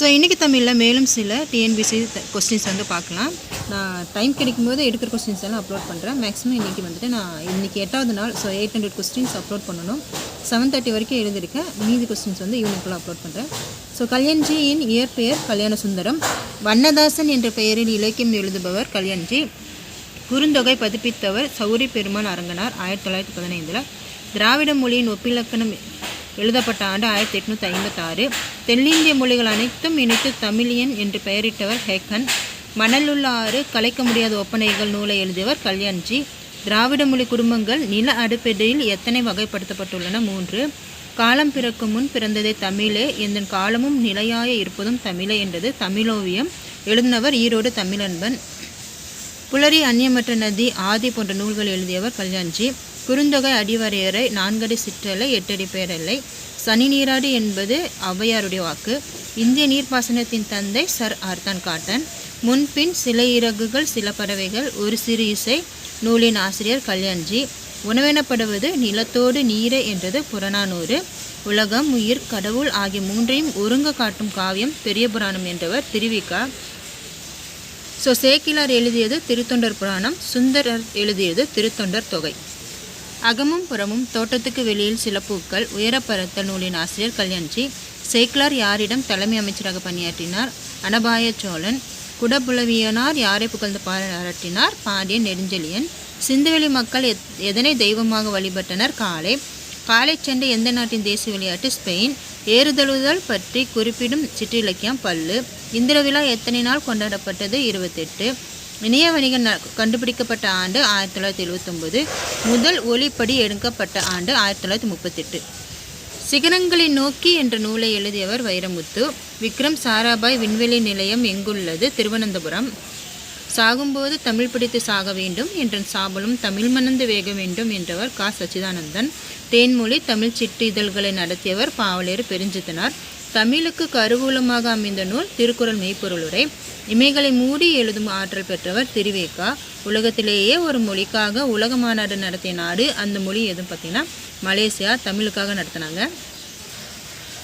So இன்றைக்கி தமிழில் மேலும் சில டிஎன்பிசி கொஸ்டின்ஸ் வந்து பார்க்கலாம். நான் டைம் கிடைக்கும் போது எடுக்கிற கொஸ்டின்ஸ் எல்லாம் அப்லோட் பண்ணுறேன் மேக்ஸிமம் இன்றைக்கி வந்துட்டு நான் இன்றைக்கி எட்டாவது நாள் so eight hundred questions upload பண்ணணும். செவன் தேர்ட்டி வரைக்கும் எழுதியிருக்கேன். மீதி கொஸ்டின்ஸ் வந்து ஈவினிங்குள்ளே அப்லோட் பண்ணுறேன் ஸோ கல்யாண்ஜியின் இயற்பெயர் கல்யாண சுந்தரம். வண்ணதாசன் என்ற பெயரில் இலக்கியம் எழுதுபவர் கல்யாண்ஜி. குறுந்தொகை பதிப்பித்தவர் சௌரி பெருமான் அரங்கனார் ஆயிரத்தி தொள்ளாயிரத்தி பதினைந்தில். திராவிட மொழியின் ஒப்பிலக்கணம் எழுதப்பட்ட ஆண்டு ஆயிரத்தி எட்நூற்றி ஐம்பத்தாறு. தென்னிந்திய மொழிகள் அனைத்தும் இணைத்து தமிழியன் என்று பெயரிட்டவர் ஹேக்கன். மணலுள்ள ஆறு கலைக்க முடியாத ஒப்பனைகள் நூலை எழுதியவர் கல்யாண்ஜி. திராவிட மொழி குடும்பங்கள் நில அடுப்பெடையில் எத்தனை வகைப்படுத்தப்பட்டுள்ளன? மூன்று. காலம் பிறக்கும் முன் பிறந்ததே தமிழே. எந்தன் காலமும் நிலையாய இருப்பதும் தமிழே என்றது தமிழோவியம். எழுதினவர் ஈரோடு தமிழன்பன். புலரி அந்நியமற்ற நதி ஆதி போன்ற நூல்கள் எழுதியவர் கல்யாண்ஜி. குறுந்தொகை அடிவரையறை நான்கடி சிற்றலை எட்டடி பேரலை. சனி நீராடு என்பது ஔவையாருடைய வாக்கு. இந்திய நீர்ப்பாசனத்தின் தந்தை சர் ஆர்தான் காட்டன். முன்பின் சில இறகுகள் சில பறவைகள் ஒரு சிறு இசை நூலின் ஆசிரியர் கல்யாண்ஜி. உணவெனப்படுவது நிலத்தோடு நீரே என்றது புறநானூறு. உலகம் உயிர் கடவுள் ஆகிய மூன்றையும் ஒருங்க காட்டும் காவியம் பெரிய புராணம் என்றவர் திருவிக்கா. ஸோ சேக்கிலார் எழுதியது திருத்தொண்டர் புராணம் சுந்தரர் எழுதியது திருத்தொண்டர் தொகை. அகமும் புறமும் தோட்டத்துக்கு வெளியில் சில பூக்கள் உயரப்பரத்த நூலின் ஆசிரியர் கல்யாண்ஜி சேக்லார் யாரிடம் தலைமை அமைச்சராக பணியாற்றினார். அனபாய சோழன் குடபுலவியனார் யாரை புகழ்ந்து பாராட்டினார்? பாண்டியன் நெடுஞ்செழியன் சிந்துவெளி மக்கள் எத் எதனை தெய்வமாக வழிபட்டனர்? காலை காலை சண்டை எந்த நாட்டின் தேசிய விளையாட்டு? ஸ்பெயின். ஏறுதழுதல் பற்றி குறிப்பிடும் சிற்றிலக்கியம் பல்லு. இந்திர விழா எத்தனை நாள் கொண்டாடப்பட்டது? இருபத்தெட்டு. இணைய வணிகம் ந- கண்டுபிடிக்கப்பட்ட ஆண்டு ஆயிரத்தி தொள்ளாயிரத்தி எழுபத்தொம்போது முதல் ஒளிப்படி எடுக்கப்பட்ட ஆண்டு ஆயிரத்தி தொள்ளாயிரத்தி முப்பத்தெட்டு. சிகரங்களை நோக்கி என்ற நூலை எழுதியவர் வைரமுத்து. விக்ரம் சாராபாய் விண்வெளி நிலையம் எங்குள்ளது? திருவனந்தபுரம். சாகும்போது தமிழ் பிடித்து சாக வேண்டும் என்ற சாபலும் தமிழ் மணந்து வேக வேண்டும் என்றவர் கா. சச்சிதானந்தன். தேன்மொழி தமிழ் சிட்டு இதழ்களை நடத்தியவர் பாவலேறு பெருஞ்சித்தனார். தமிழுக்கு கருவூலமாக அமைந்த நூல் திருக்குறள் மெய்ப்பொருளுரை. இமைகளை மூடி எழுதும் ஆற்றல் பெற்றவர் திருவேக்கா. உலகத்திலேயே ஒரு மொழிக்காக உலக மாநாடு நடத்திய நாடு. அந்த மொழி எதுவும் பார்த்தீங்கன்னா மலேசியா தமிழுக்காக நடத்தினாங்க.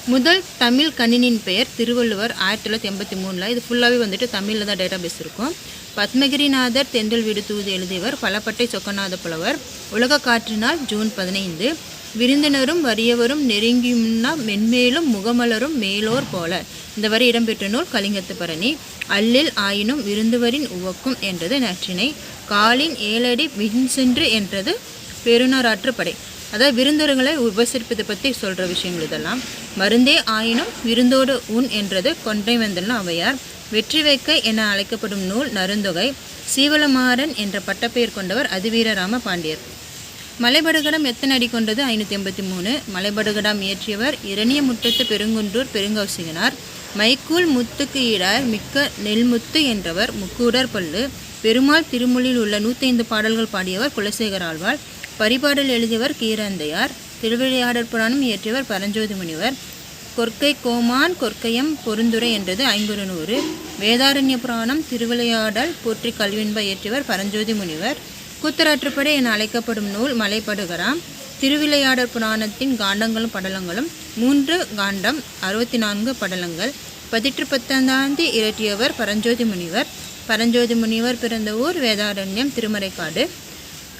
முதல் தமிழ் கணினின் பெயர் திருவள்ளுவர் ஆயிரத்தி தொள்ளாயிரத்தி எண்பத்தி மூணில். இது ஃபுல்லாகவே வந்துட்டு தமிழில் தான் டேட்டா பேஸ் இருக்கும். பத்மகிரிநாதர் தென்றல் வீடு தூது எழுதியவர் பலப்பட்டை சொக்கநாத புலவர். உலக காற்றினால் ஜூன் பதினைந்து. விருந்தினரும் வறியவரும் நெருங்கியும்னா மென்மேலும் முகமலரும் மேலோர் போல. இந்த வரை இடம்பெற்ற நூல் கலிங்கத்து பரணி. அல்லில் ஆயினும் விருந்துவரின் உவக்கும் என்றது நற்றினை. காலின் ஏழடி விண்சென்று என்றது பெருநராற்றுப்படை அதாவது விருந்தர்களை உபசரிப்பதை பற்றி சொல்கிற விஷயங்கள் இதெல்லாம். மருந்தே ஆயினும் விருந்தோடு உன் என்றது கொன்றை வந்தல்னு அவையார். வெற்றி வைக்க என அழைக்கப்படும் நூல் நருந்தொகை சீவலமாறன் என்ற பட்டப்பெயர் கொண்டவர் அதிவீரராம பாண்டியர். மலைபடுகடம் எத்தனை அடி கொண்டது? ஐநூற்றி எண்பத்தி மூணு. மலைபடுகடம் இயற்றியவர் இரணிய முட்டத்து பெருங்குன்றூர் பெருங்கௌசிகனார். மைக்கூல் முத்துக்கு ஈடார் மிக்க நெல்முத்து என்றவர் முக்கூடர் பல்லு. பெருமாள் திருமொழியில் உள்ள நூத்தைந்து பாடல்கள் பாடியவர் குலசேகர் ஆழ்வார். பரிபாடல் எழுதியவர் கீரந்தையார். திருவிளையாடற் புராணம் இயற்றியவர் பரஞ்சோதி முனிவர் கொற்கை கோமான் கொற்கையம் பொருந்துரை என்றது ஐங்குறு நூறு வேதாரண்ய புராணம் திருவிளையாடல் போற்றி கல்வின்ப இயற்றியவர் பரஞ்சோதி முனிவர் கூத்தராற்றுப்படை என அழைக்கப்படும் நூல் மலைப்படுகராம். திருவிளையாடற் புராணத்தின் காண்டங்களும் படலங்களும் மூன்று காண்டம் அறுபத்தி நான்கு படலங்கள். பதிற்று பத்தாந்தாந்தி இரட்டியவர் பரஞ்சோதி முனிவர். பரஞ்சோதி முனிவர் பிறந்த ஊர் வேதாரண்யம் திருமறைக்காடு.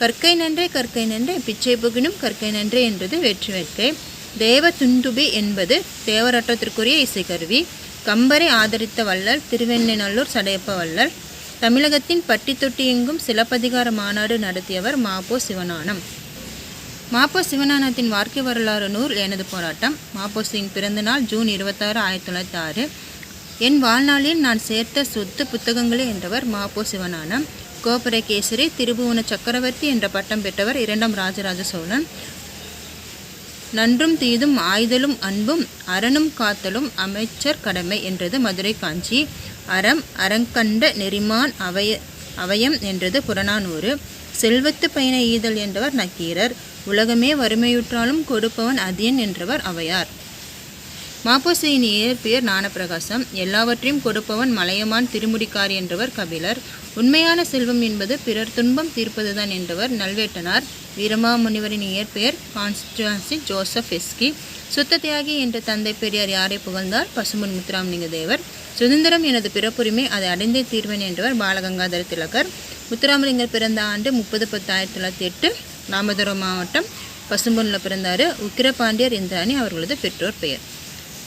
கற்கை நன்றே கற்கை நன்றே பிச்சை புகினும் கற்கை நன்றே என்பது வெற்றி வேட்கை. தேவ துந்துபி என்பது தேவரட்டத்திற்குரிய இசைக்கருவி. கம்பரை ஆதரித்த வள்ளல் திருவெண்ணெய்நல்லூர் சடையப்ப வள்ளல். தமிழகத்தின் பட்டி தொட்டி எங்கும் சிலப்பதிகார மாநாடு நடத்தியவர் மாப்போ சிவநானம் மாப்போ சிவஞானத்தின் வாழ்க்கை வரலாறு நூல் எனது போராட்டம். மாப்போசியின் பிறந்தநாள் ஜூன் இருபத்தாறு ஆயிரத்தி தொள்ளாயிரத்தி ஆறு. என் வாழ்நாளில் நான் சேர்த்த சொத்து புத்தகங்களே என்றவர் மாப்போ சிவநானம் கோபுர கேசரி திருபுவன சக்கரவர்த்தி என்ற பட்டம் பெற்றவர் இரண்டாம் ராஜராஜ சோழன். நன்றும் தீதும் ஆய்தலும் அன்பும் அறனும் காத்தலும் அமைச்சர் கடமை என்றது மதுரை காஞ்சி. அறம் அறங்கண்ட நெறிமான் அவய அவயம் என்றது புறநானூறு. செல்வத்து பயண ஈதல் என்றவர் நக்கீரர். உலகமே வறுமையுற்றாலும் கொடுப்பவன் அதியன் என்றவர் அவையார். மாப்போசியின் பேர் ஞானப்பிரகாசம். எல்லாவற்றையும் கொடுப்பவன் மலையமான் திருமுடிக்கார் என்றவர் கபிலர். உண்மையான செல்வம் என்பது பிறர் துன்பம் தீர்ப்பதுதான் என்றவர் நல்வேட்டனார். வீரமாமுனிவரின் இயற்பெயர் கான்ஸ்டான்சி ஜோசப் எஸ்கி. சுத்த தியாகி என்ற தந்தை பெரியார் யாரை புகழ்ந்தார்? பசுமன் முத்துராமலிங்க தேவர் சுதந்திரம் எனது பிறப்புரிமை அதை அடைந்தே தீர்வேன் என்றவர் பாலகங்காதர திலகர். முத்துராமலிங்கர் பிறந்த ஆண்டு முப்பது பத்து ஆயிரத்தி தொள்ளாயிரத்தி எட்டு ராமதுரம் மாவட்டம் பசும்பொன்னில் பிறந்தார் உக்கிரபாண்டியர் இந்திராணி அணி அவர்களது பெற்றோர் பெயர்.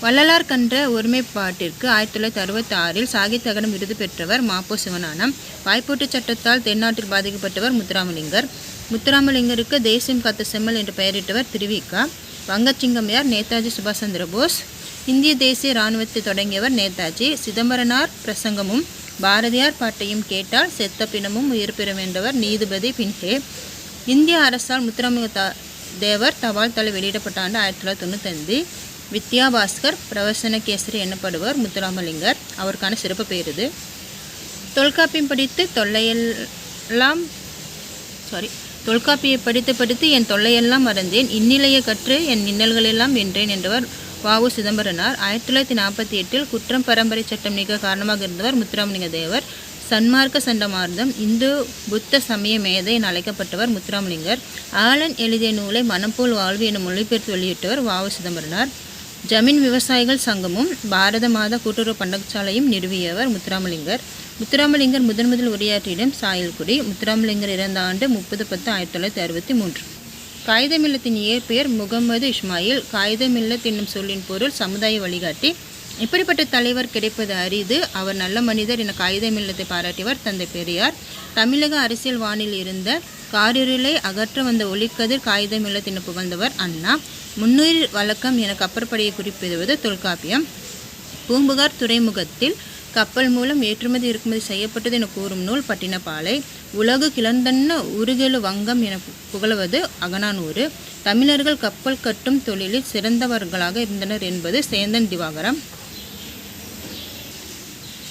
வள்ளலார் கன்ற ஒருமைப்பாட்டிற்கு ஆயிரத்தி தொள்ளாயிரத்தி அறுபத்தி ஆறில் சாகித்ய விருது பெற்றவர் மாப்போ சிவனானம் வாய்ப்பூட்டு சட்டத்தால் தென்னாட்டில் பாதிக்கப்பட்டவர் முத்துராமலிங்கர். முத்துராமலிங்கருக்கு தேசியம் காத்த செம்மல் என்று பெயரிட்டவர் திருவிக்கா. வங்கச்சிங்கம்யார் நேதாஜி சுபாஷ் சந்திர போஸ். இந்திய தேசிய இராணுவத்தை தொடங்கியவர் நேதாஜி. சிதம்பரனார் பிரசங்கமும் பாரதியார் பாட்டையும் கேட்டால் செத்த பிணமும் உயிர் பெறும் என்றவர் நீதிபதி பின்ஹே. இந்திய அரசால் முத்துராமலிங்க தேவர் தபால் தலை வெளியிடப்பட்ட ஆண்டு ஆயிரத்தி தொள்ளாயிரத்தி தொண்ணூத்தைந்து வித்யா பாஸ்கர் பிரவசன கேசரி எனப்படுவர் முத்துராமலிங்கர். அவருக்கான சிறப்பு பெயர் இது. தொல்காப்பியம் படித்து தொல்லையெல்லாம் சாரி தொல்காப்பியை படித்து படித்து என் தொல்லையெல்லாம் மறந்தேன். இந்நிலையை கற்று என் இன்னல்களெல்லாம் வென்றேன் என்றவர் வாவு சிதம்பரனார். ஆயிரத்தி தொள்ளாயிரத்தி நாற்பத்தி எட்டில் குற்றம் பரம்பரை சட்டம் நீக்க காரணமாக இருந்தவர் முத்துராமலிங்க தேவர் சன்மார்க்க சண்டமார்த்தம் இந்து புத்த சமய மேதை என அழைக்கப்பட்டவர் முத்துராமலிங்கர். ஆலன் எழுதிய நூலை மனம் போல் வாழ்வு என மொழிபெயர்த்து வெளியிட்டவர் வாவு சிதம்பரனார். ஜமீன் விவசாயிகள் சங்கமும் பாரத மாத கூட்டுறவு பண்டகசாலையும் நிறுவியவர் முத்துராமலிங்கர். முத்துராமலிங்கர் முதன் முதல் உரையாற்றிய இடம் சாயல்குடி. முத்துராமலிங்கர் இறந்த ஆண்டு முப்பது பத்து ஆயிரத்தி தொள்ளாயிரத்தி அறுபத்தி மூன்று. காகிதமில்லத்தின் இயற்பெயர் முகமது இஸ்மாயில். காகிதமில்லத் என்னும் சொல்லின் பொருள் சமுதாய வழிகாட்டி. இப்படிப்பட்ட தலைவர் கிடைப்பது அரிது. அவர் நல்ல மனிதர் என காகிதமில்லத்தை பாராட்டியவர் தந்தை பெரியார். தமிழக அரசியல் வானில் இருந்த காரிருளை அகற்ற வந்த ஒளிக்கதிர் காகிதமில்லத்தின புகழ்ந்தவர் அண்ணா. முன்னுயிர் வழக்கம் என கப்பற்படையை குறிப்பிடுவது தொல்காப்பியம். பூம்புகார் துறைமுகத்தில் கப்பல் மூலம் ஏற்றுமதி இறக்குமதி செய்யப்பட்டது என கூறும் நூல் பட்டினப்பாலை. உலகு கிளந்தன்ன உருகெழு வங்கம் என புகழ்வது அகனானூறு தமிழர்கள் கப்பல் கட்டும் தொழிலில் சிறந்தவர்களாக இருந்தனர் என்பது சேந்தன் திவாகரம்.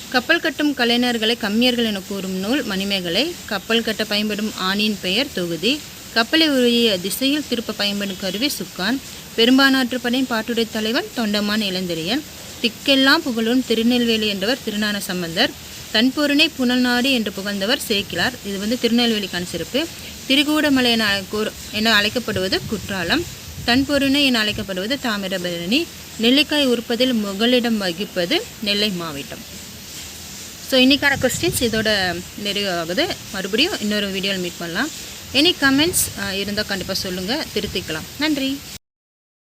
கப்பல் கட்டும் கலைஞர்களை கம்மியர்கள் என கூறும் நூல் மணிமேகலை. கப்பல் கட்ட பயன்படும் ஆணின் பெயர் தொகுதி. கப்பலை உரிய திசையில் திருப்ப பயன்படும் கருவி சுக்கான். பெரும்பானாற்று படை பாட்டுடை தலைவன் தொண்டமான் இளந்திரியன். திக்கெல்லாம் புகழும் திருநெல்வேலி என்றவர் திருஞான சம்பந்தர். தன்பொருணை புனல்நாடு என்று புகழ்ந்தவர் சேக்கிலார். இது வந்து திருநெல்வேலிக்கான சிறப்பு. திருகூடமலை என என அழைக்கப்படுவது குற்றாலம். தன்பொருணை என அழைக்கப்படுவது தாமிரபரணி. நெல்லிக்காய் உற்பதில் முகலிடம் வகிப்பது நெல்லை மாவட்டம். ஸோ இன்றைக்கான கொஸ்டின்ஸ் இதோட நிறைவாகுது. மறுபடியும் இன்னொரு வீடியோவில் மீட் பண்ணலாம். எனி கமெண்ட்ஸ் uh, இருந்தால் கண்டிப்பாக சொல்லுங்கள் திருத்திக்கலாம். நன்றி.